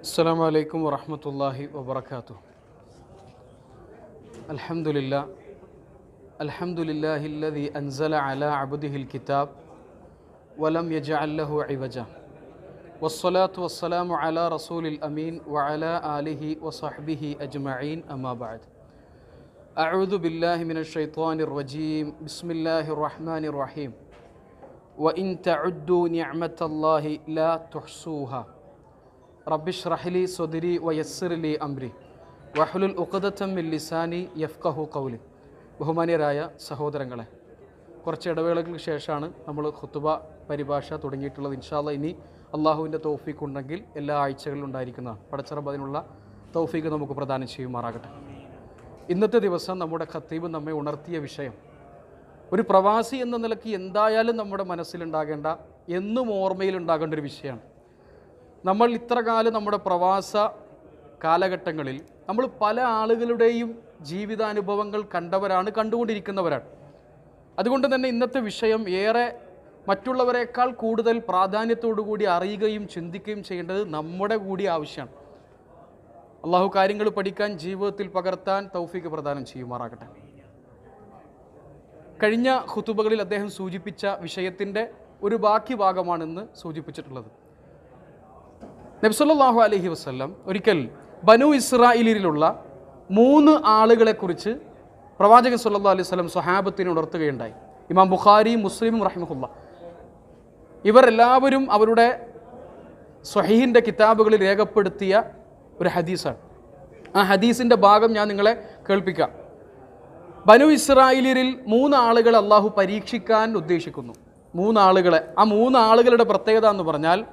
السلام عليكم ورحمة الله وبركاته. الحمد لله. الحمد لله الذي أنزل على عبده الكتاب ولم يجعل له عوجا. والصلاة والسلام على رسول الأمين وعلى آله وصحبه أجمعين أما بعد. أعوذ بالله من الشيطان الرجيم. بسم الله الرحمن الرحيم. وإن تعدوا نعمة الله لا تحصوها. റബ്ബിഷ്റഹ്ലി സ്വദിരി വയസ്സിറിലി അംരി. വഹുലുൽ ഉഖദത്തം മിൻ ലിസാനി യഫ്കഹു കൗലി ബഹുമാന്യരായ സഹോദരങ്ങളെ കുറച്ച് ഇടവേളകൾക്ക് ശേഷമാണ് നമ്മൾ ഖുത്തുബ പരിഭാഷ തുടങ്ങിയിട്ടുള്ളത്. ഇൻഷാല്ല ഇനി അള്ളാഹുവിന്റെ തൗഫീഖ് ഉണ്ടെങ്കിൽ എല്ലാ ആഴ്ചകളിലും ഉണ്ടായിരിക്കുന്നതാണ്. പടച്ചറബ് അതിനുള്ള തൗഫീഖ് നമുക്ക് പ്രദാനം ചെയ്യുമാറാകട്ടെ. ഇന്നത്തെ ദിവസം നമ്മുടെ ഖത്തീബ് നമ്മെ ഉണർത്തിയ വിഷയം ഒരു പ്രവാസി എന്ന നിലയ്ക്ക് എന്തായാലും നമ്മുടെ മനസ്സിലുണ്ടാകേണ്ട എന്നും ഓർമ്മയിലുണ്ടാകേണ്ട ഒരു വിഷയമാണ്. നമ്മൾ ഇത്ര കാലം നമ്മുടെ പ്രവാസ കാലഘട്ടങ്ങളിൽ നമ്മൾ പല ആളുകളുടെയും ജീവിതാനുഭവങ്ങൾ കണ്ടവരാണ് കണ്ടുകൊണ്ടിരിക്കുന്നവരാണ്. അതുകൊണ്ട് തന്നെ ഇന്നത്തെ വിഷയം ഏറെ മറ്റുള്ളവരെക്കാൾ കൂടുതൽ കൂടി അറിയുകയും ചിന്തിക്കുകയും ചെയ്യേണ്ടത് നമ്മുടെ കൂടി ആവശ്യമാണ്. അള്ളാഹു കാര്യങ്ങൾ പഠിക്കാൻ ജീവിതത്തിൽ പകർത്താൻ തൗഫീഖ് പ്രദാനം ചെയ്യുമാറാകട്ടെ. കഴിഞ്ഞ ഹുത്തുബകളിൽ അദ്ദേഹം സൂചിപ്പിച്ച വിഷയത്തിന്റെ ഒരു ബാക്കി ഭാഗമാണെന്ന് സൂചിപ്പിച്ചിട്ടുള്ളത്. നബ്സല്ലാഹു അലഹി വസ്ലം ഒരിക്കൽ ബനു ഇസ്രായേലിലുള്ള മൂന്ന് ആളുകളെക്കുറിച്ച് പ്രവാചകൻ സല്ലാ അലൈഹി സ്വലം സ്വഹാബത്തിന് ഉണർത്തുകയുണ്ടായി. ഇമാം ബുഖാരി മുസ്ലിമും റഹ്മുല്ല ഇവർ എല്ലാവരും അവരുടെ സ്വഹീഹിന്റെ കിതാബുകളിൽ രേഖപ്പെടുത്തിയ ഒരു ഹദീസാണ്. ആ ഹദീസിന്റെ ഭാഗം ഞാൻ നിങ്ങളെ കേൾപ്പിക്കാം. ബനു ഇസ്രായേലിൽ മൂന്ന് ആളുകളെ അള്ളാഹു പരീക്ഷിക്കാൻ ഉദ്ദേശിക്കുന്നു. മൂന്നാളുകളെ. ആ മൂന്ന് ആളുകളുടെ പ്രത്യേകത എന്ന് പറഞ്ഞാൽ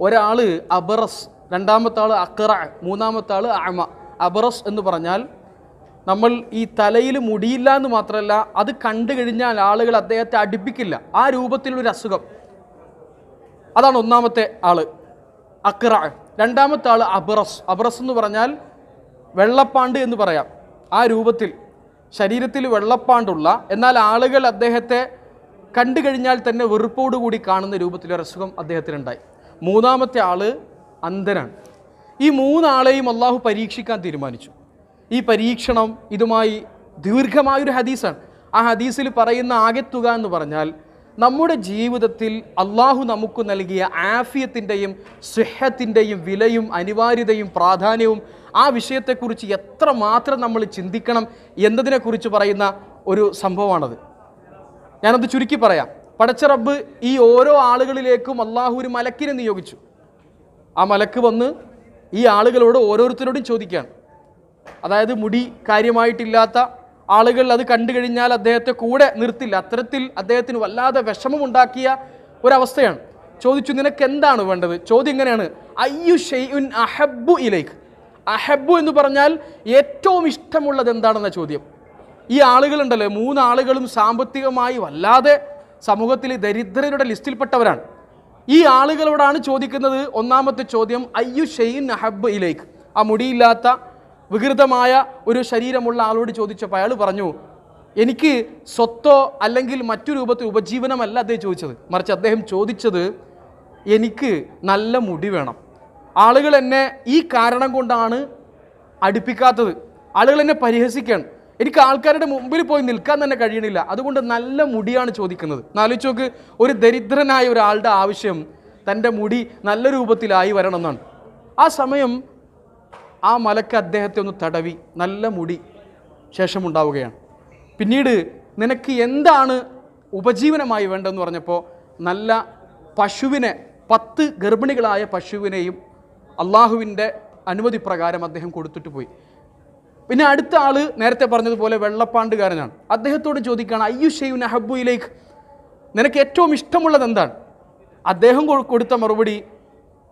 ഒരാൾ അബറസ് രണ്ടാമത്തെ ആൾ അക്കറ മൂന്നാമത്തെ ആൾ അമ അബറസ് എന്ന് പറഞ്ഞാൽ നമ്മൾ ഈ തലയിൽ മുടിയില്ല എന്ന് മാത്രമല്ല അത് കണ്ടു കഴിഞ്ഞാൽ ആളുകൾ അദ്ദേഹത്തെ അടുപ്പിക്കില്ല. ആ രൂപത്തിലുള്ളൊരു അസുഖം. അതാണ് ഒന്നാമത്തെ ആൾ അക്ര രണ്ടാമത്തെ ആൾ അബറസ്. അബറസ് എന്ന് പറഞ്ഞാൽ വെള്ളപ്പാണ്ട് എന്ന് പറയാം. ആ രൂപത്തിൽ ശരീരത്തിൽ വെള്ളപ്പാണ്ടുള്ള എന്നാൽ ആളുകൾ അദ്ദേഹത്തെ കണ്ടു കഴിഞ്ഞാൽ തന്നെ വെറുപ്പോടുകൂടി കാണുന്ന രൂപത്തിലൊരു അസുഖം അദ്ദേഹത്തിനുണ്ടായി. മൂന്നാമത്തെ ആൾ അന്ധനാണ്. ഈ മൂന്നാളെയും അള്ളാഹു പരീക്ഷിക്കാൻ തീരുമാനിച്ചു. ഈ പരീക്ഷണം ഇതുമായി ദീർഘമായൊരു ഹദീസാണ്. ആ ഹദീസിൽ പറയുന്ന ആകെത്തുക എന്ന് പറഞ്ഞാൽ നമ്മുടെ ജീവിതത്തിൽ അള്ളാഹു നമുക്ക് നൽകിയ ആഫിയത്തിന്റെയും സുഹത്തിന്റെയും വിലയും അനിവാര്യതയും പ്രാധാന്യവും ആ വിഷയത്തെക്കുറിച്ച് എത്ര മാത്രം നമ്മൾ ചിന്തിക്കണം എന്നതിനെക്കുറിച്ച് പറയുന്ന ഒരു സംഭവമാണത്. ഞാനത് ചുരുക്കി പറയാം. പടച്ച റബ്ബ് ഈ ഓരോ ആളുകളിലേക്കും അള്ളാഹു ഒരു മലക്കിനെ നിയോഗിച്ചു. ആ മലക്ക് വന്ന് ഈ ആളുകളോട് ഓരോരുത്തരോടും ചോദിക്കുകയാണ്. അതായത് മുടി കാര്യമായിട്ടില്ലാത്ത ആളുകൾ അത് കണ്ടു കഴിഞ്ഞാൽ അദ്ദേഹത്തെ കൂടെ നിർത്തില്ല. അത്തരത്തിൽ അദ്ദേഹത്തിന് വല്ലാതെ വിഷമമുണ്ടാക്കിയ ഒരവസ്ഥയാണ്. ചോദിച്ചു നിനക്ക് എന്താണ് വേണ്ടത്? ചോദ്യം ഇങ്ങനെയാണ്. അയ്യു ഷെയ്ഉൻ അഹബു ഇലേക്ക്. അഹബു എന്ന് പറഞ്ഞാൽ ഏറ്റവും ഇഷ്ടമുള്ളത് എന്താണെന്ന ചോദ്യം. ഈ ആളുകളുണ്ടല്ലോ മൂന്നാളുകളും സാമ്പത്തികമായി വല്ലാതെ സമൂഹത്തിൽ ദരിദ്രരുടെ ലിസ്റ്റിൽപ്പെട്ടവരാണ്. ഈ ആളുകളോടാണ് ചോദിക്കുന്നത് ഒന്നാമത്തെ ചോദ്യം അയ്യു ഷെയ്ൻ നഹബ് ഇലേക്ക് ആ മുടിയില്ലാത്ത വികൃതമായ ഒരു ശരീരമുള്ള ആളോട് ചോദിച്ചപ്പോൾ അയാൾ പറഞ്ഞു എനിക്ക് സ്വത്തോ അല്ലെങ്കിൽ മറ്റു രൂപത്തിൽ ഉപജീവനമല്ല അദ്ദേഹം ചോദിച്ചത്. മറിച്ച് അദ്ദേഹം ചോദിച്ചത് എനിക്ക് നല്ല മുടി വേണം. ആളുകൾ എന്നെ ഈ കാരണം കൊണ്ടാണ് അടുപ്പിക്കാത്തത്. ആളുകൾ എന്നെ പരിഹസിക്കുകയാണ് എനിക്ക് ആൾക്കാരുടെ മുമ്പിൽ പോയി നിൽക്കാൻ തന്നെ കഴിയണില്ല. അതുകൊണ്ട് നല്ല മുടിയാണ് ചോദിക്കുന്നത്. നാലോചിച്ച് നോക്ക് ഒരു ദരിദ്രനായ ഒരാളുടെ ആവശ്യം തന്റെ മുടി നല്ല രൂപത്തിലായി വരണമെന്നാണ്. ആ സമയം ആ മലക്ക് അദ്ദേഹത്തെ ഒന്ന് തടവി. നല്ല മുടി ശേഷമുണ്ടാവുകയാണ് പിന്നീട് നിനക്ക് എന്താണ് ഉപജീവനമായി വേണ്ടതെന്ന് പറഞ്ഞപ്പോൾ നല്ല പശുവിനെ പത്ത് ഗർഭിണികളായ പശുവിനെയും അള്ളാഹുവിന്റെ അനുമതി പ്രകാരം അദ്ദേഹം കൊടുത്തിട്ട് പോയി. പിന്നെ അടുത്ത ആൾ നേരത്തെ പറഞ്ഞതുപോലെ വെള്ളപ്പാണ്ടുകാരനാണ്. അദ്ദേഹത്തോട് ചോദിക്കുകയാണ് അയ്യു ഷെയ്യുൻ ഇലേഖ് നിനക്ക് ഏറ്റവും ഇഷ്ടമുള്ളത് എന്താണ്? അദ്ദേഹം കൊടുത്ത മറുപടി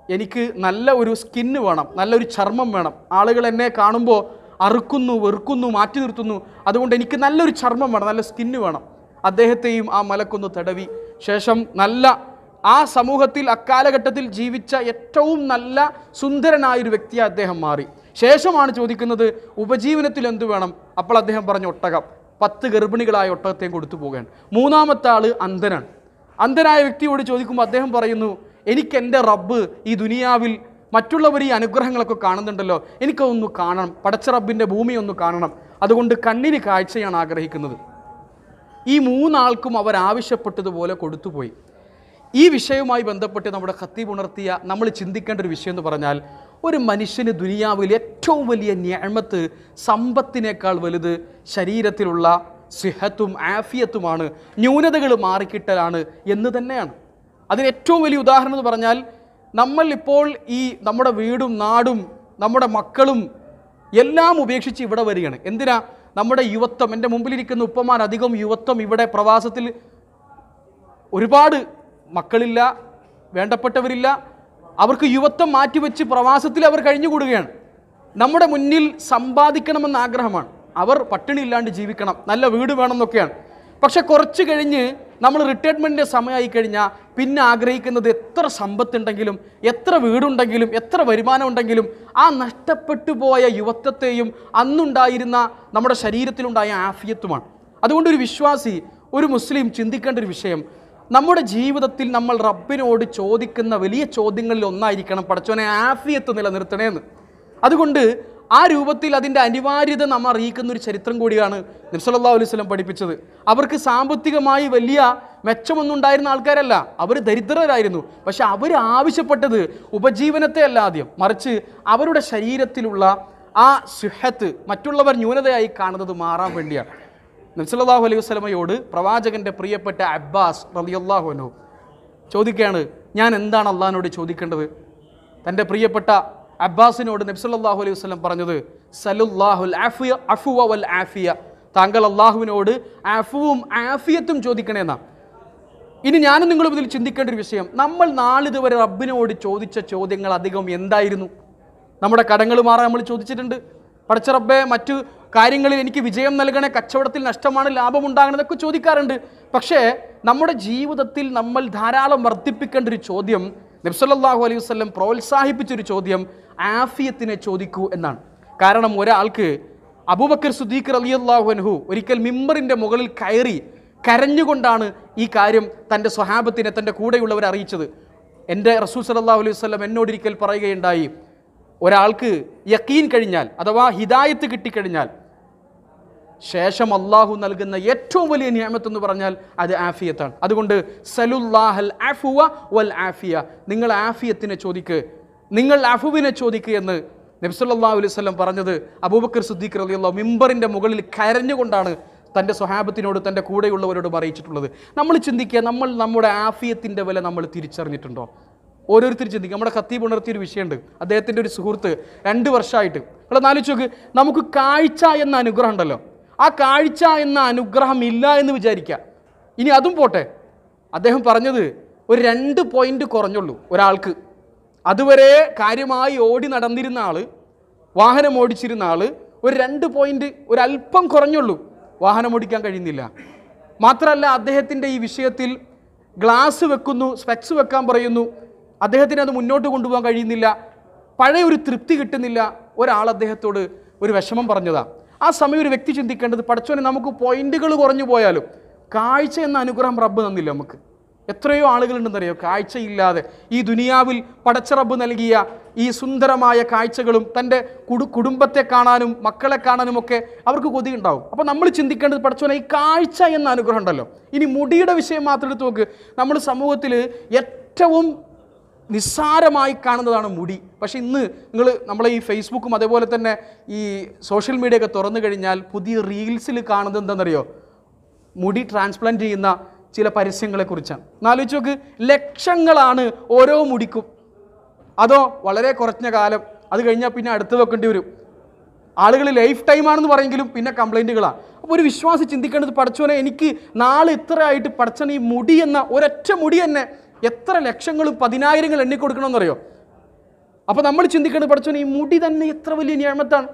എനിക്ക് നല്ല ഒരു സ്കിന്ന് വേണം നല്ലൊരു ചർമ്മം വേണം. ആളുകൾ എന്നെ കാണുമ്പോൾ അറുക്കുന്നു വെറുക്കുന്നു മാറ്റി നിർത്തുന്നു. അതുകൊണ്ട് എനിക്ക് നല്ലൊരു ചർമ്മം വേണം നല്ല സ്കിന്ന് വേണം. അദ്ദേഹത്തെയും ആ മലക്കൊന്ന് തടവി. ശേഷം നല്ല ആ സമൂഹത്തിൽ അക്കാലഘട്ടത്തിൽ ജീവിച്ച ഏറ്റവും നല്ല സുന്ദരനായൊരു വ്യക്തിയെ അദ്ദേഹം മാറി. ശേഷമാണ് ചോദിക്കുന്നത് ഉപജീവനത്തിൽ എന്തു വേണം? അപ്പോൾ അദ്ദേഹം പറഞ്ഞു ഒട്ടകം. പത്ത് ഗർഭിണികളായ ഒട്ടകത്തെയും കൊടുത്തു പോകാൻ മൂന്നാമത്തെ ആൾ അന്ധനാണ്. അന്ധനായ വ്യക്തിയോട് ചോദിക്കുമ്പോൾ അദ്ദേഹം പറയുന്നു എനിക്ക് എന്റെ റബ്ബ് ഈ ദുനിയാവിൽ മറ്റുള്ളവർ ഈ അനുഗ്രഹങ്ങളൊക്കെ കാണുന്നുണ്ടല്ലോ. എനിക്കതൊന്ന് കാണണം. പടച്ച റബ്ബിന്റെ ഭൂമി ഒന്ന് കാണണം. അതുകൊണ്ട് കണ്ണിന് കാഴ്ചയാണ് ആഗ്രഹിക്കുന്നത്. ഈ മൂന്നാൾക്കും അവർ ആവശ്യപ്പെട്ടതുപോലെ കൊടുത്തുപോയി ഈ വിഷയവുമായി ബന്ധപ്പെട്ട് നമ്മുടെ ഖത്തീബ് ഉണർത്തിയ നമ്മൾ ചിന്തിക്കേണ്ട ഒരു വിഷയം എന്ന് പറഞ്ഞാൽ ഒരു മനുഷ്യന് ദുനിയാവിൽ ഏറ്റവും വലിയ ഞാമത്ത് സമ്പത്തിനേക്കാൾ വലുത് ശരീരത്തിലുള്ള സിഹത്തും ആഫിയത്തുമാണ്. ന്യൂനതകൾ മാറിക്കിട്ടലാണ് എന്ന് തന്നെയാണ്. അതിന് ഏറ്റവും വലിയ ഉദാഹരണം എന്ന് പറഞ്ഞാൽ നമ്മൾ ഇപ്പോൾ ഈ നമ്മുടെ വീടും നാടും നമ്മുടെ മക്കളും എല്ലാം ഉപേക്ഷിച്ച് ഇവിടെ വരികയാണ്. എന്തിനാ? നമ്മുടെ യുവത്വം എന്റെ മുമ്പിലിരിക്കുന്ന ഉപ്പമാർ അധികം യുവത്വം ഇവിടെ പ്രവാസത്തിൽ ഒരുപാട് മക്കളില്ല വേണ്ടപ്പെട്ടവരില്ല അവർക്ക് യുവത്വം മാറ്റിവെച്ച് പ്രവാസത്തിൽ അവർ കഴിഞ്ഞുകൂടുകയാണ്. നമ്മുടെ മുന്നിൽ സമ്പാദിക്കണമെന്ന ആഗ്രഹമാണ്. അവർ പട്ടിണി ഇല്ലാണ്ട് ജീവിക്കണം. നല്ല വീട് വേണമെന്നൊക്കെയാണ്. പക്ഷെ കുറച്ച് കഴിഞ്ഞ് നമ്മൾ റിട്ടയർമെന്റിന്റെ സമയമായി കഴിഞ്ഞാൽ പിന്നെ ആഗ്രഹിക്കുന്നത് എത്ര സമ്പത്തുണ്ടെങ്കിലും എത്ര വീടുണ്ടെങ്കിലും എത്ര വരുമാനം ഉണ്ടെങ്കിലും ആ നഷ്ടപ്പെട്ടു പോയ യുവത്വത്തെയും അന്നുണ്ടായിരുന്ന നമ്മുടെ ശരീരത്തിലുണ്ടായ ആഫിയത്തുമാണ്. അതുകൊണ്ട് ഒരു വിശ്വാസി ഒരു മുസ്ലിം ചിന്തിക്കേണ്ട ഒരു വിഷയം. നമ്മുടെ ജീവിതത്തിൽ നമ്മൾ റബ്ബിനോട് ചോദിക്കുന്ന വലിയ ചോദ്യങ്ങളിൽ ഒന്നായിരിക്കണം പടച്ചോനെ ആഫിയത്ത് നിലനിർത്തണേന്ന്. അതുകൊണ്ട് ആ രൂപത്തിൽ അതിന്റെ അനിവാര്യത നാം അറിയിക്കുന്ന ഒരു ചരിത്രം കൂടിയാണ് നബ്സല്ലാ അലൈഹി സ്വലം പഠിപ്പിച്ചത്. അവർക്ക് സാമ്പത്തികമായി വലിയ മെച്ചമൊന്നും ഉണ്ടായിരുന്ന ആൾക്കാരല്ല. അവർ ദരിദ്രരായിരുന്നു. പക്ഷെ അവർ ആവശ്യപ്പെട്ടത് ഉപജീവനത്തെ അല്ല ആദ്യം. മറിച്ച് അവരുടെ ശരീരത്തിലുള്ള ആ സുഹത്ത് മറ്റുള്ളവർ ന്യൂനതയായി കാണുന്നത് മാറാൻ വേണ്ടിയാണ്. നബ്സല്ലാഹു അലൈഹി വസ്ലമയോട് പ്രവാചകന്റെ പ്രിയപ്പെട്ട അബ്ബാസ് റളിയല്ലാഹു അൻഹു ചോദിക്കുകയാണ് ഞാൻ എന്താണ് അള്ളഹാനോട് ചോദിക്കേണ്ടത്? തന്റെ പ്രിയപ്പെട്ട അബ്ബാസിനോട് നബ്സല്ലാഹു അലൈഹി വസ്ലം പറഞ്ഞത് സലുല്ലാഹുൽ ആഫിയ അഫുവ വൽ ആഫിയ. താങ്കൾ അള്ളാഹുവിനോട് അഫുവും ആഫിയത്തും ചോദിക്കണേന്നാ ഇനി ഞാനും നിങ്ങളും ഇതിൽ ചിന്തിക്കേണ്ട ഒരു വിഷയം നമ്മൾ നാളിതുവരെ റബ്ബിനോട് ചോദിച്ച ചോദ്യങ്ങൾ അധികം എന്തായിരുന്നു? നമ്മുടെ കടങ്ങൾ മാറാൻ നമ്മൾ ചോദിച്ചിട്ടുണ്ട്. പടച്ച റബ്ബെ മറ്റു കാര്യങ്ങളിൽ എനിക്ക് വിജയം നൽകണേ കച്ചവടത്തിൽ നഷ്ടമാണ് ലാഭം ഉണ്ടാകണമെന്നൊക്കെ ചോദിക്കാറുണ്ട്. പക്ഷേ നമ്മുടെ ജീവിതത്തിൽ നമ്മൾ ധാരാളം വർദ്ധിപ്പിക്കേണ്ട ഒരു ചോദ്യം നബ്സല്ലാഹു അലൈഹി വസ്ലം പ്രോത്സാഹിപ്പിച്ചൊരു ചോദ്യം ആഫിയത്തിനെ ചോദിക്കൂ എന്നാണ്. കാരണം ഒരാൾക്ക് അബൂബക്കർ സുദീഖർ അലി അൻഹു ഒരിക്കൽ മിമ്പറിന്റെ മുകളിൽ കയറി കരഞ്ഞുകൊണ്ടാണ് ഈ കാര്യം തന്റെ സ്വഹാബത്തിനെ തന്റെ കൂടെയുള്ളവരെ അറിയിച്ചത്. എന്റെ റസൂൽ സല്ലല്ലാഹു അലൈഹി വസ്ലം എന്നോടൊരിക്കൽ പറയുകയുണ്ടായി ഒരാൾക്ക് യക്കീൻ കഴിഞ്ഞാൽ അഥവാ ഹിദായത്ത് കിട്ടിക്കഴിഞ്ഞാൽ ശേഷം അള്ളാഹു നൽകുന്ന ഏറ്റവും വലിയ നിയമത്ത് എന്ന് പറഞ്ഞാൽ അത് ആഫിയത്താണ്. അതുകൊണ്ട് സലുല്ലാഹൽ ആഫുവ വൽ ആഫിയ. നിങ്ങൾ ആഫിയത്തിനെ ചോദിക്ക്. നിങ്ങൾ അഫുവിനെ ചോദിക്ക് എന്ന് നബ്സല്ലാഹു അലൈവല്ലം പറഞ്ഞത് അബൂബക്കർ സിദ്ദീഖ് റളിയല്ലാഹു മിമ്പറിന്റെ മുകളിൽ കരഞ്ഞുകൊണ്ടാണ് തന്റെ സ്വഹാബത്തിനോട് തന്റെ കൂടെയുള്ളവരോട് അറിയിച്ചിട്ടുള്ളത് നമ്മൾ ചിന്തിക്കുക നമ്മൾ നമ്മുടെ ആഫിയത്തിന്റെ വില നമ്മൾ തിരിച്ചറിഞ്ഞിട്ടുണ്ടോ? ഓരോരുത്തർ ചിന്തിക്കും. നമ്മുടെ ഖത്തീബ് ഉണർത്തിയ ഒരു വിഷയമുണ്ട്. അദ്ദേഹത്തിന്റെ ഒരു സുഹൃത്ത് രണ്ട് വർഷമായിട്ട്. ഇവിടെ നാലിച്ച് നോക്ക്. നമുക്ക് കാഴ്ച എന്ന അനുഗ്രഹം ഉണ്ടല്ലോ. ആ കാഴ്ച എന്ന അനുഗ്രഹം ഇല്ല എന്ന് വിചാരിക്കുക. ഇനി അതും പോട്ടെ. അദ്ദേഹം പറഞ്ഞത് ഒരു രണ്ട് പോയിന്റ് കുറഞ്ഞുള്ളൂ ഒരാൾക്ക്. അതുവരെ കാര്യമായി ഓടി നടന്നിരുന്ന ആൾ വാഹനം ഓടിച്ചിരുന്ന ആൾ ഒരു രണ്ട് പോയിന്റ് ഒരല്പം കുറഞ്ഞുള്ളൂ. വാഹനം ഓടിക്കാൻ കഴിയുന്നില്ല. മാത്രമല്ല അദ്ദേഹത്തിന്റെ ഈ വിഷയത്തിൽ ഗ്ലാസ് വെക്കുന്നു സ്പെക്സ് വെക്കാൻ പറയുന്നു. അദ്ദേഹത്തിന് അത് മുന്നോട്ട് കൊണ്ടുപോകാൻ കഴിയുന്നില്ല. പഴയ ഒരു തൃപ്തി കിട്ടുന്നില്ല. ഒരാൾ അദ്ദേഹത്തോട് ഒരു വിഷമം പറഞ്ഞതാണ് ആ സമയം ഒരു വ്യക്തി ചിന്തിക്കേണ്ടത് പഠിച്ചോനെ നമുക്ക് പോയിന്റുകൾ കുറഞ്ഞു പോയാലും കാഴ്ച എന്ന അനുഗ്രഹം റബ്ബ് തന്നില്ല നമുക്ക്. എത്രയോ ആളുകളുണ്ടെന്നറിയോ? കാഴ്ചയില്ലാതെ. ഈ ദുനിയാവിൽ പടച്ച റബ്ബ് നൽകിയ ഈ സുന്ദരമായ കാഴ്ചകളും തന്റെ കുടു കുടുംബത്തെ കാണാനും മക്കളെ കാണാനും ഒക്കെ അവർക്ക് കൊതി ഉണ്ടാവും അപ്പോൾ നമ്മൾ ചിന്തിക്കേണ്ടത് പഠിച്ചോനെ ഈ കാഴ്ച എന്ന അനുഗ്രഹം ഉണ്ടല്ലോ. ഇനി മുടിയുടെ വിഷയം മാത്രം എടുത്ത് നോക്ക്. നമ്മൾ സമൂഹത്തിൽ ഏറ്റവും നിസ്സാരമായി കാണുന്നതാണ് മുടി. പക്ഷേ ഇന്ന് നിങ്ങൾ നമ്മളെ ഈ ഫേസ്ബുക്കും അതേപോലെ തന്നെ ഈ സോഷ്യൽ മീഡിയ ഒക്കെ തുറന്നു കഴിഞ്ഞാൽ പുതിയ റീൽസിൽ കാണുന്നത് എന്താണെന്നറിയോ? മുടി ട്രാൻസ്പ്ലാന്റ് ചെയ്യുന്ന ചില പരസ്യങ്ങളെക്കുറിച്ചാണ്. എന്നാലോചിച്ച് നോക്ക് ലക്ഷങ്ങളാണ് ഓരോ മുടിക്കും. അതോ വളരെ കുറഞ്ഞ കാലം. അത് കഴിഞ്ഞാൽ പിന്നെ അടുത്ത് വെക്കേണ്ടി വരും. ആളുകൾ ലൈഫ് ടൈം ആണെന്ന് പറയെങ്കിലും പിന്നെ കംപ്ലൈന്റുകളാണ് അപ്പോൾ ഒരു വിശ്വാസി ചിന്തിക്കേണ്ടത് പഠിച്ചോനെ എനിക്ക് നാളെ ഇത്ര ആയിട്ട് പഠിച്ചന ഈ മുടി എന്ന ഒരൊറ്റ മുടി തന്നെ എത്ര ലക്ഷങ്ങളും പതിനായിരങ്ങൾ എണ്ണിക്കൊടുക്കണമെന്നറിയോ? അപ്പോൾ നമ്മൾ ചിന്തിക്കേണ്ടത് പഠിച്ചോനെ ഈ മുടി തന്നെ എത്ര വലിയ നിയമത്താണ്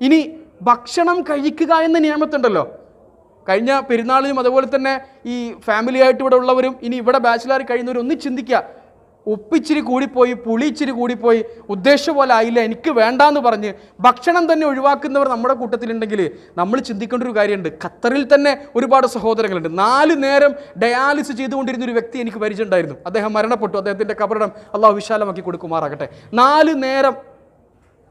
ഇനി ഭക്ഷണം കഴിക്കുക എന്ന നിയമത്തുണ്ടല്ലോ കഴിഞ്ഞ പെരുന്നാളിനും അതുപോലെ തന്നെ ഈ ഫാമിലിയായിട്ട് ഇവിടെ ഉള്ളവരും ഇനി ഇവിടെ ബാച്ചിലർ കഴിയുന്നവരും ഒന്ന് ചിന്തിക്കുക. ഉപ്പിച്ചിരി കൂടിപ്പോയി പുളിച്ചിരി കൂടിപ്പോയി ഉദ്ദേശം പോലെ ആയില്ല എനിക്ക് വേണ്ടാന്ന് പറഞ്ഞ് ഭക്ഷണം തന്നെ ഒഴിവാക്കുന്നവർ നമ്മുടെ കൂട്ടത്തിലുണ്ടെങ്കിൽ നമ്മൾ ചിന്തിക്കേണ്ട ഒരു കാര്യമുണ്ട്. ഖത്തറിൽ തന്നെ ഒരുപാട് സഹോദരങ്ങളുണ്ട്. നാല് നേരം ഡയാലിസിസ് ചെയ്തുകൊണ്ടിരുന്ന ഒരു വ്യക്തി എനിക്ക് പരിചയമുണ്ടായിരുന്നു. അദ്ദേഹം മരണപ്പെട്ടു. അദ്ദേഹത്തിന്റെ കബറിടം അള്ളാഹു വിശാലമാക്കി കൊടുക്കുമാറാകട്ടെ. നാല് നേരം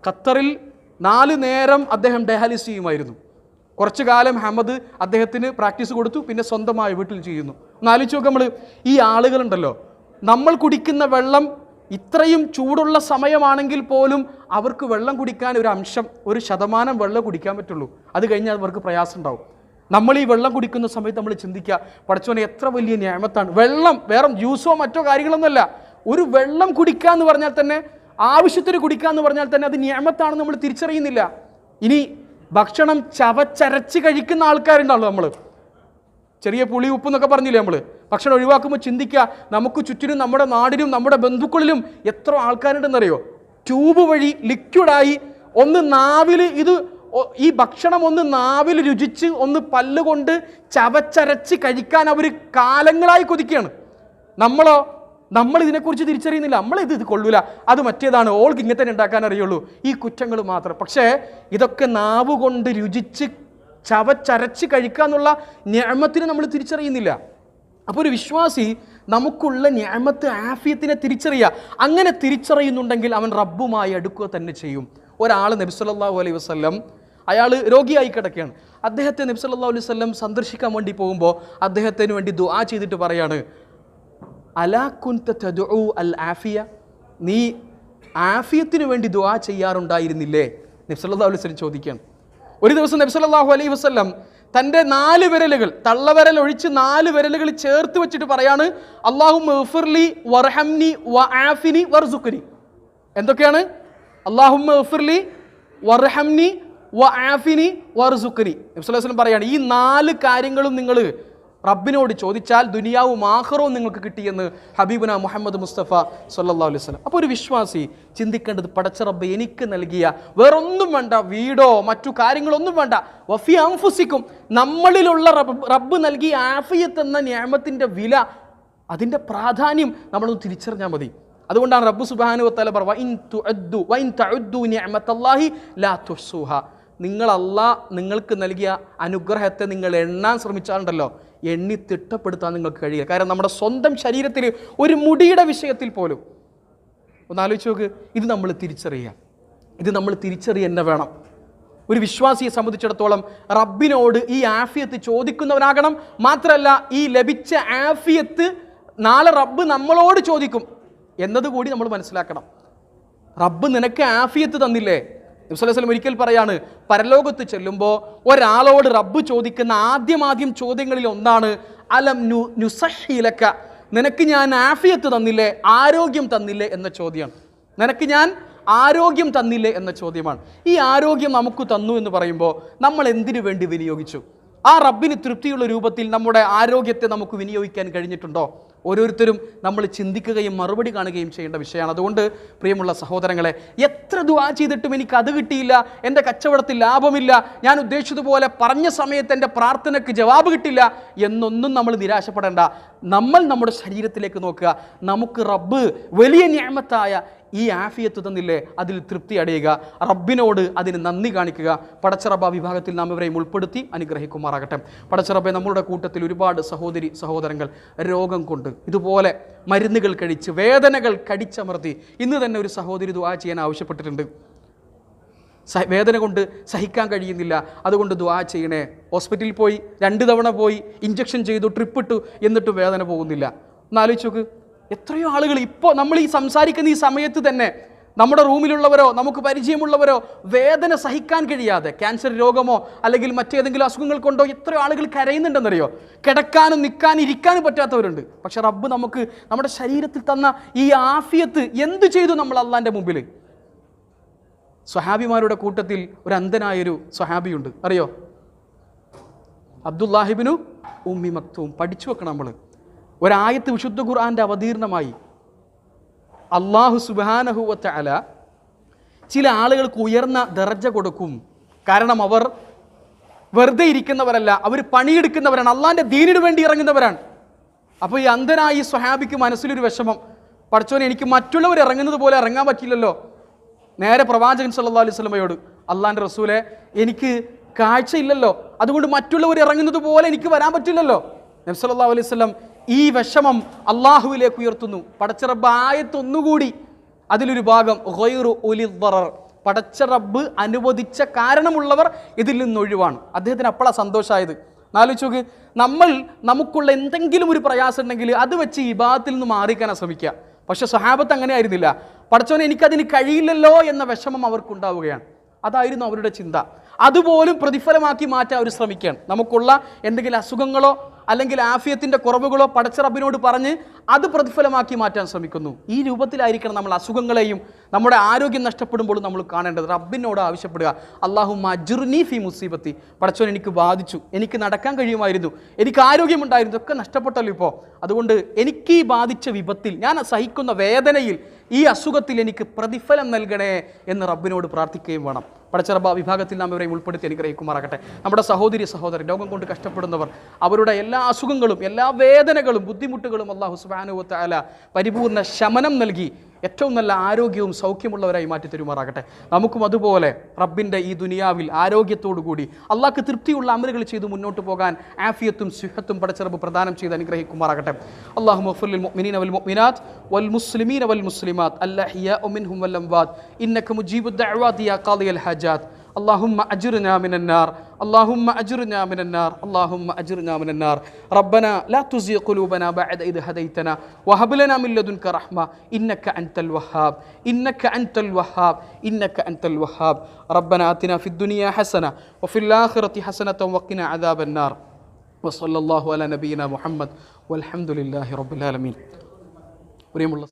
ഖത്തറിൽ നാല് നേരം അദ്ദേഹം ഡയാലിസിസ് ചെയ്യുമായിരുന്നു. കുറച്ചു കാലം അഹമ്മദ് അദ്ദേഹത്തിന് പ്രാക്ടീസ് കൊടുത്തു പിന്നെ സ്വന്തമായി വീട്ടിൽ ചെയ്യുന്നു. ഒന്ന് ആലോചിച്ച് നമ്മൾ ഈ ആളുകളുണ്ടല്ലോ നമ്മൾ കുടിക്കുന്ന വെള്ളം ഇത്രയും ചൂടുള്ള സമയമാണെങ്കിൽ പോലും അവർക്ക് വെള്ളം കുടിക്കാൻ ഒരു അംശം ഒരു ശതമാനം വെള്ളം കുടിക്കാൻ പറ്റുള്ളൂ. അത് കഴിഞ്ഞാൽ അവർക്ക് പ്രയാസം ഉണ്ടാവും നമ്മൾ ഈ വെള്ളം കുടിക്കുന്ന സമയത്ത് നമ്മൾ ചിന്തിക്കുക പഠിച്ചോനെ എത്ര വലിയ ന്യായമത്താണ് വെള്ളം വേറെ ജ്യൂസോ മറ്റോ കാര്യങ്ങളൊന്നുമല്ല. ഒരു വെള്ളം കുടിക്കുക എന്ന് പറഞ്ഞാൽ തന്നെ ആവശ്യത്തിന് കുടിക്കുക എന്ന് പറഞ്ഞാൽ തന്നെ അത് ന്യായമത്താണെന്ന് നമ്മൾ തിരിച്ചറിയുന്നില്ല. ഇനി ഭക്ഷണം ചവച്ചരച്ച് കഴിക്കുന്ന ആൾക്കാരുണ്ടാവുള്ളൂ നമ്മൾ ചെറിയ പുളി ഉപ്പ് എന്നൊക്കെ പറഞ്ഞില്ലേ നമ്മൾ ഭക്ഷണം ഒഴിവാക്കുമ്പോൾ ചിന്തിക്കുക നമുക്ക് ചുറ്റിനും നമ്മുടെ നാടിനും നമ്മുടെ ബന്ധുക്കളിലും എത്ര ആൾക്കാരുണ്ടെന്നറിയോ? ട്യൂബ് വഴി ലിക്വിഡായി ഒന്ന് നാവിൽ ഇത് ഈ ഭക്ഷണം ഒന്ന് നാവിൽ രുചിച്ച് ഒന്ന് പല്ലുകൊണ്ട് ചവച്ചരച്ച് കഴിക്കാൻ അവർ കാലങ്ങളായി കൊതിക്കുകയാണ്. നമ്മളോ? നമ്മൾ ഇതിനെക്കുറിച്ച് തിരിച്ചറിയുന്നില്ല. നമ്മളിത് ഇത് കൊള്ളൂല. അത് മറ്റേതാണ്. ഓൾക്ക് ഇങ്ങനെ തന്നെ ഉണ്ടാക്കാൻ അറിയുള്ളൂ. ഈ കുറ്റങ്ങൾ മാത്രം. പക്ഷേ ഇതൊക്കെ നാവ് കൊണ്ട് രുചിച്ച് ചവച്ചരച്ച് കഴിക്കുക എന്നുള്ള നമ്മൾ തിരിച്ചറിയുന്നില്ല. അപ്പോൾ ഒരു വിശ്വാസി നമുക്കുള്ള ഞാമത്ത് ആഫിയത്തിനെ തിരിച്ചറിയുക അങ്ങനെ തിരിച്ചറിയുന്നുണ്ടെങ്കിൽ അവൻ റബ്ബുമായി അടുക്കുക തന്നെ ചെയ്യും. ഒരാൾ നബിസല്ലാഹു അലൈഹി വസ്ലം അയാൾ രോഗിയായി കിടക്കുകയാണ്. അദ്ദേഹത്തെ നബിസല്ലാ അലൈഹി വസ്ലം സന്ദർശിക്കാൻ വേണ്ടി പോകുമ്പോൾ അദ്ദേഹത്തിന് വേണ്ടി ദുആ ചെയ്തിട്ട് പറയാണ് അലാ തദ്ഉ അൽ ആഫിയ? നീ ആഫിയത്തിന് വേണ്ടി ദുആ ചെയ്യാറുണ്ടായിരുന്നില്ലേ? നബി സല്ലല്ലാഹു അലൈഹി വസല്ലം ചോദിക്കുകയാണ്. ഒരു ദിവസം നബി സല്ലല്ലാഹു അലൈഹി വസല്ലം തന്റെ നാല് വിരലുകൾ തള്ളവിരൽ ഒഴിച്ച് നാല് വിരലുകൾ ചേർത്ത് വെച്ചിട്ട് പറയാണ് അള്ളാഹു മഫിർലി വർഹംനി വ ആഫിനി വർസുഖ്നി. എന്തൊക്കെയാണ്? അള്ളാഹു മഫിർലി വർഹംനി വ ആഫിനി വർസുഖ്നി. നബി അലൈഹി വസല്ലം പറയാണ് ഈ നാല് കാര്യങ്ങളും നിങ്ങൾ റബ്ബിനോട് ചോദിച്ചാൽ ദുനിയാവും ആഹ്റവും നിങ്ങൾക്ക് കിട്ടിയെന്ന് ഹബീബുന മുഹമ്മദ് മുസ്തഫ സല്ലാ അലൈഹി വസല്ലം. അപ്പോൾ ഒരു വിശ്വാസി ചിന്തിക്കേണ്ടത് പടച്ച റബ്ബ് എനിക്ക് നൽകിയ വേറൊന്നും വേണ്ട വീടോ മറ്റു കാര്യങ്ങളൊന്നും വേണ്ട. വഫി അംഫുസിക്കും നമ്മളിലുള്ള റബ്ബ് റബ്ബ് നൽകിയ ആഫിയത്ത് എന്ന ന്യാമത്തിന്റെ വില അതിന്റെ പ്രാധാന്യം നമ്മളൊന്ന് തിരിച്ചറിഞ്ഞാൽ മതി. അതുകൊണ്ടാണ് റബ്ബ് സുബാനു പറഞ്ഞു നിങ്ങൾ അല്ലാ നിങ്ങൾക്ക് നൽകിയ അനുഗ്രഹത്തെ നിങ്ങൾ എണ്ണാൻ ശ്രമിച്ചാലുണ്ടല്ലോ. എണ്ണി തിട്ടപ്പെടുത്താൻ നിങ്ങൾക്ക് കഴിയില്ല. കാരണം നമ്മുടെ സ്വന്തം ശരീരത്തിൽ ഒരു മുടിയുടെ വിഷയത്തിൽ പോലും ഒന്ന് ആലോചിച്ച് നോക്ക്. ഇത് നമ്മൾ തിരിച്ചറിയുക. ഇത് നമ്മൾ തിരിച്ചറിയുക തന്നെ വേണം. ഒരു വിശ്വാസിയെ സംബന്ധിച്ചിടത്തോളം റബ്ബിനോട് ഈ ആഫിയത്ത് ചോദിക്കുന്നവനാകണം. മാത്രമല്ല ഈ ലഭിച്ച ആഫിയത്ത് നാളെ റബ്ബ് നമ്മളോട് ചോദിക്കും. എന്നതുകൂടി നമ്മൾ മനസ്സിലാക്കണം. റബ്ബ് നിനക്ക് ആഫിയത്ത് തന്നില്ലേ? നബ്സലം ഒരിക്കൽ പറയാണ് പരലോകത്ത് ചെല്ലുമ്പോൾ ഒരാളോട് റബ്ബ് ചോദിക്കുന്ന ആദ്യം ആദ്യം ചോദ്യങ്ങളിൽ ഒന്നാണ് അലം നു നുസഹിലക്ക നിനക്ക് ഞാൻ ആഫിയത്ത് തന്നില്ലേ? ആരോഗ്യം തന്നില്ലേ? എന്ന ചോദ്യമാണ്. നിനക്ക് ഞാൻ ആരോഗ്യം തന്നില്ലേ? എന്ന ചോദ്യമാണ്. ഈ ആരോഗ്യം നമുക്ക് തന്നു എന്ന് പറയുമ്പോൾ നമ്മൾ എന്തിനു വേണ്ടി വിനിയോഗിച്ചു? ആ റബ്ബിന് തൃപ്തിയുള്ള രൂപത്തിൽ നമ്മുടെ ആരോഗ്യത്തെ നമുക്ക് വിനിയോഗിക്കാൻ കഴിഞ്ഞിട്ടുണ്ടോ? ഓരോരുത്തരും നമ്മൾ ചിന്തിക്കുകയും മറുപടി കാണുകയും ചെയ്യേണ്ട വിഷയമാണ്. അതുകൊണ്ട് പ്രിയമുള്ള സഹോദരങ്ങളെ എത്ര ദുആ ചെയ്തിട്ടും എനിക്ക് അത് കിട്ടിയില്ല എന്റെ കച്ചവടത്തിൽ ലാഭമില്ല ഞാൻ ഉദ്ദേശിച്ചതുപോലെ പറഞ്ഞ സമയത്ത് എന്റെ പ്രാർത്ഥനയ്ക്ക് ജവാബ് കിട്ടില്ല എന്നൊന്നും നമ്മൾ നിരാശപ്പെടേണ്ട. നമ്മൾ നമ്മുടെ ശരീരത്തിലേക്ക് നോക്കുക. നമുക്ക് റബ്ബ് വലിയ ന്യാമത്തായ ഈ ആഫിയത്ത് തന്നില്ലേ? അതിൽ തൃപ്തി അടയുക. റബ്ബിനോട് അതിന് നന്ദി കാണിക്കുക. പടച്ചറബ വിഭാഗത്തിൽ നാം ഇവരെയും ഉൾപ്പെടുത്തി അനുഗ്രഹിക്കുമാറാകട്ടെ. പടച്ചറബെ നമ്മളുടെ കൂട്ടത്തിൽ ഒരുപാട് സഹോദരി സഹോദരങ്ങൾ രോഗം കൊണ്ട് ഇതുപോലെ മരുന്നുകൾ കഴിച്ച് വേദനകൾ കടിച്ചമർത്തി ഇന്ന് തന്നെ ഒരു സഹോദരി ദുവാ ചെയ്യാൻ ആവശ്യപ്പെട്ടിട്ടുണ്ട്. വേദന കൊണ്ട് സഹിക്കാൻ കഴിയുന്നില്ല. അതുകൊണ്ട് ദ്വാ ചെയ്യണേ. ഹോസ്പിറ്റലിൽ പോയി രണ്ട് തവണ പോയി ഇഞ്ചക്ഷൻ ചെയ്തു ട്രിപ്പ് ഇട്ടു എന്നിട്ടും വേദന പോകുന്നില്ല. ഒന്ന് ആലോചിച്ച് നോക്ക്. എത്രയോ ആളുകൾ ഇപ്പോൾ നമ്മൾ ഈ സംസാരിക്കുന്ന ഈ സമയത്ത് തന്നെ നമ്മുടെ റൂമിലുള്ളവരോ നമുക്ക് പരിചയമുള്ളവരോ വേദന സഹിക്കാൻ കഴിയാതെ ക്യാൻസർ രോഗമോ അല്ലെങ്കിൽ മറ്റേതെങ്കിലും അസുഖങ്ങൾ കൊണ്ടോ എത്രയോ ആളുകൾ കരയുന്നുണ്ടെന്നറിയോ? കിടക്കാനും നിൽക്കാനും ഇരിക്കാനും പറ്റാത്തവരുണ്ട്. പക്ഷെ റബ്ബ് നമുക്ക് നമ്മുടെ ശരീരത്തിൽ തന്ന ഈ ആഫിയത്ത് എന്ത് ചെയ്തു നമ്മൾ അള്ളാന്റെ മുമ്പിൽ സ്വഹാബിമാരുടെ കൂട്ടത്തിൽ ഒരു അന്ധനായൊരു സ്വഹാബിയുണ്ട്. അറിയോ? അബ്ദുല്ലാഹിബിനു ഉമ്മി മക്തവും പഠിച്ചു വെക്കണം നമ്മൾ ഒരായത്ത് വിശുദ്ധ ഖുർആന്റെ അവതീർണമായി അള്ളാഹു സുബാനഹുവത്ത അല ചില ആളുകൾക്ക് ഉയർന്ന ദർജ കൊടുക്കും. കാരണം അവർ വെറുതെ ഇരിക്കുന്നവരല്ല അവർ പണിയെടുക്കുന്നവരാണ് അള്ളാഹിന്റെ ദീനിനു വേണ്ടി ഇറങ്ങുന്നവരാണ്. അപ്പോൾ ഈ അന്ധനായി സ്വഹാബിക്ക് മനസ്സിലൊരു വിഷമം. പഠിച്ചോനെ എനിക്ക് മറ്റുള്ളവർ ഇറങ്ങുന്നത് പോലെ ഇറങ്ങാൻ പറ്റില്ലല്ലോ നേരെ പ്രവാചകൻ സല്ലാ അലൈഹി സ്വലമയോട് അള്ളാന്റെ റസൂലെ എനിക്ക് കാഴ്ചയില്ലല്ലോ. അതുകൊണ്ട് മറ്റുള്ളവർ ഇറങ്ങുന്നത് പോലെ എനിക്ക് വരാൻ പറ്റില്ലല്ലോ. നബി സല്ലാ അലൈഹി സ്വലം ഈ വിഷമം അള്ളാഹുവിലേക്ക് ഉയർത്തുന്നു. പടച്ചറബ് ആയത്തൊന്നുകൂടി അതിലൊരു ഭാഗം ഹൊയറു ഉലി ദറർ. പടച്ച റബ്ബ് അനുവദിച്ച കാരണമുള്ളവർ ഇതിൽ നിന്നൊഴിവാണ് അദ്ദേഹത്തിന് അപ്പോഴാണ് സന്തോഷമായത് നാലോചിച്ച് നോക്ക് നമ്മൾ നമുക്കുള്ള എന്തെങ്കിലും ഒരു പ്രയാസം ഉണ്ടെങ്കിൽ അത് വെച്ച് ഈ ഭാഗത്തിൽ നിന്ന് മാറിക്കാനാണ് ശ്രമിക്കുക. പക്ഷേ സഹാബത്ത് അങ്ങനെ ആയിരുന്നില്ല. പടച്ചോനെ എനിക്കതിന് കഴിയില്ലല്ലോ എന്ന വിഷമം അവർക്കുണ്ടാവുകയാണ്. അതായിരുന്നു അവരുടെ ചിന്ത. അതുപോലും പ്രതിഫലമാക്കി മാറ്റാൻ അവർ ശ്രമിക്കുകയാണ്. നമുക്കുള്ള എന്തെങ്കിലും അസുഖങ്ങളോ അല്ലെങ്കിൽ ആഫിയത്തിന്റെ കുറവുകളോ പടച്ച റബ്ബിനോട് പറഞ്ഞ് അത് പ്രതിഫലമാക്കി മാറ്റാൻ ശ്രമിക്കുന്നു. ഈ രൂപത്തിലായിരിക്കണം നമ്മൾ അസുഖങ്ങളെയും നമ്മുടെ ആരോഗ്യം നഷ്ടപ്പെടുമ്പോഴും നമ്മൾ കാണേണ്ടത്. റബ്ബിനോട് ആവശ്യപ്പെടുക. അള്ളാഹു മജുർനി ഫി മുസീബത്തി. പടച്ചോൻ എനിക്ക് ബാധിച്ചു. എനിക്ക് നടക്കാൻ കഴിയുമായിരുന്നു. എനിക്ക് ആരോഗ്യമുണ്ടായിരുന്നു. ഒക്കെ നഷ്ടപ്പെട്ടല്ലോ ഇപ്പോൾ. അതുകൊണ്ട് എനിക്ക് ഈ ബാധിച്ച വിപത്തിൽ ഞാൻ സഹിക്കുന്ന വേദനയിൽ ഈ അസുഖത്തിൽ എനിക്ക് പ്രതിഫലം നൽകണേ എന്ന് റബ്ബിനോട് പ്രാർത്ഥിക്കുകയും വേണം. പടച്ചറബ വിഭാഗത്തിൽ നാം ഇവരെയും ഉൾപ്പെടുത്തി അനുഗ്രഹിക്കുമാറാകട്ടെ. നമ്മുടെ സഹോദരി സഹോദരൻ രോഗം കൊണ്ട് കഷ്ടപ്പെടുന്നവർ അവരുടെ എല്ലാ അസുഖങ്ങളും എല്ലാ വേദനകളും ബുദ്ധിമുട്ടുകളും അള്ളാഹു സുബാനുവത്താല പരിപൂർണ ശമനം നൽകി ഏറ്റവും നല്ല ആരോഗ്യവും സൗഖ്യമുള്ളവരായി മാറ്റി തരുമാറാകട്ടെ. നമുക്കും അതുപോലെ റബ്ബിന്റെ ഈ ദുനിയാവിൽ ആരോഗ്യത്തോടുകൂടി അള്ളാഹ്ക്ക് തൃപ്തിയുള്ള അമലുകൾ ചെയ്ത് മുന്നോട്ട് പോകാൻ ആഫിയത്തും സുഹത്തും പടച്ചിറപ്പ് പ്രദാനം ചെയ്ത് അനുഗ്രഹിക്കുമാറാകട്ടെ. അള്ളാഹു മുഅ്മിനീന വൽ മുഅ്മിനാത്ത് വൽ മുസ്ലിമീന വൽ മുസ്ലിമാത്ത് അല്ലഹിയ മിൻഹും വൽ അംവാത്ത് ഇന്നക മുജീബു ദഅവാതി യാ ഹജാത്ത് اللهم أجرنا من النار اللهم أجرنا من النار اللهم أجرنا من النار ربنا لا تزغ قلوبنا بعد إذ هديتنا وهب لنا من لدنك رحمة إنك أنت الوهاب إنك أنت الوهاب إنك أنت الوهاب ربنا آتنا في الدنيا حسنة وفي الآخرة حسنة وقنا عذاب النار وصلى الله على نبينا محمد والحمد لله رب العالمين പ്രിയമുള്ള